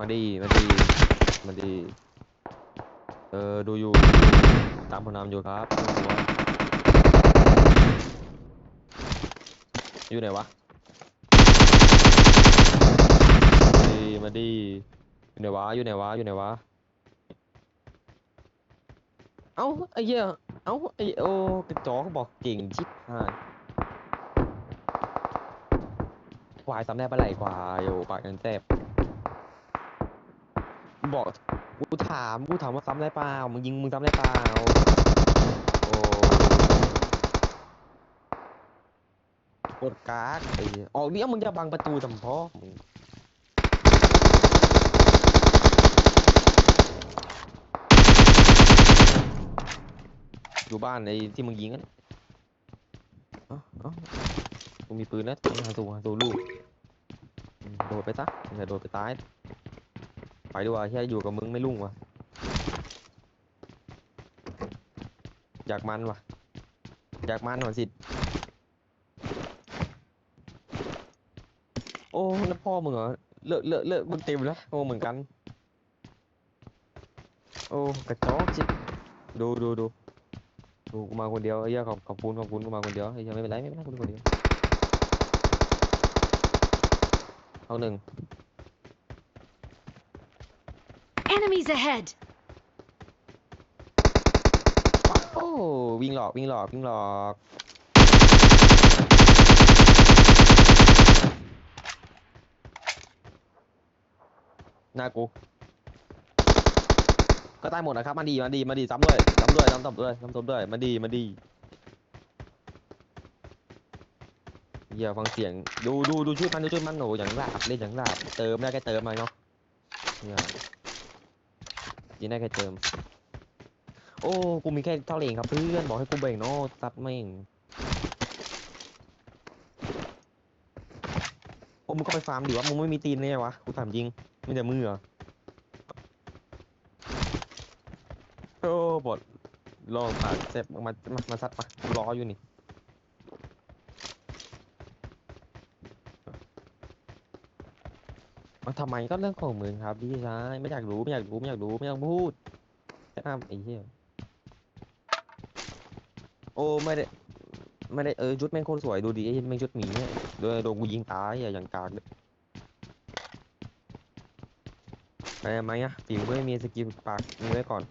มาดีมาดีมาดี เออดูอยู่ ตามผลนำอยู่ครับ อยู่ไหนวะ มาดีมาดีอยู่ไหนวะอยู่ไหนวะอยู่ไหนวะ เอ้าไอ้เหี้ยเอ้าไอ้โอ้กระจอกบอกเก่งชิบหายควายซ้ำได้ปลาไหลควายโยปากกันแสบ บอกกูถามกูถามว่าซ้ำได้เปล่ามึงยิงมึงซ้ำได้เปล่าโอ้กดกากไอ้เหี้ยออกเดี๋ยวมึงจะบังประตูทำพ่อมึงอยู่บ้านไอ้ที่มึงยิงกันเอ้าเอ้ากูมีปืนนะหาสูหาสูลูกอืมโดดไปซะอย่าโดดไปตาย ไปดีกว่าแค่อยู่กับมึงไม่รุ่งวะอยากมันวะอยากมันหน่อยสิโอ้นั่นพ่อมึงเหรอเลอะเลอะเลอะมึงเต็มแล้วโอ้เหมือนกัน โอ้กระจอกจิดูดูดูดูกูมาคนเดียวไอ้เหี้ยขอบขอบคุณขอบคุณกูมาคนเดียวไอ้เหี้ยไม่เป็นไรไม่เป็นไรกูคนเดียวเอาหนึ่ง Enemies ahead! โอ้วิ่งหลอกวิ่งหลอกวิ่งหลอก หน้ากู ก็ตายหมดนะครับมาดีมาดีมาดีซ้ำด้วยซ้ำด้วยซ้ำตบด้วยซ้ำตบด้วยมาดีมาดีเหี้ยฟังเสียงดูดูดูช่วยมันดูช่วยมันโหอย่างลาบเล่นอย่างลาบเติมได้แค่เติมมาเนาะเนี่ย ยิงได้แค่เติม โอ้ กูมีแค่เท่าเหร่เองครับเพื่อน บอกให้กูเบ่งเนาะซัดแม่งโอ้มึงก็ไปฟาร์มดิวะ มึงไม่มีตีนเลยวะ กูถามจริงมีแต่มือเหรอโอ้บอดลองผ่านเจ็บมา มา มาซัดมา รออยู่นี่ มาทำไมก็เรื่องของมึงครับพี่ชายไม่อยากรู้ไม่อยากรู้ไม่อยากรู้ไม่ต้องพูดแค่อ้ามไอ้เหี้ยโอ้ไม่ได้ไม่ได้เออชุดแม่งโคตรสวยดูดีไอ้แม่งชุดหมีเนี่ยโดนโดนกูยิงตายอะอย่างกากเลยไปทำไมอะฝีมือไม่มีสกิลปากมือไว้ก่อน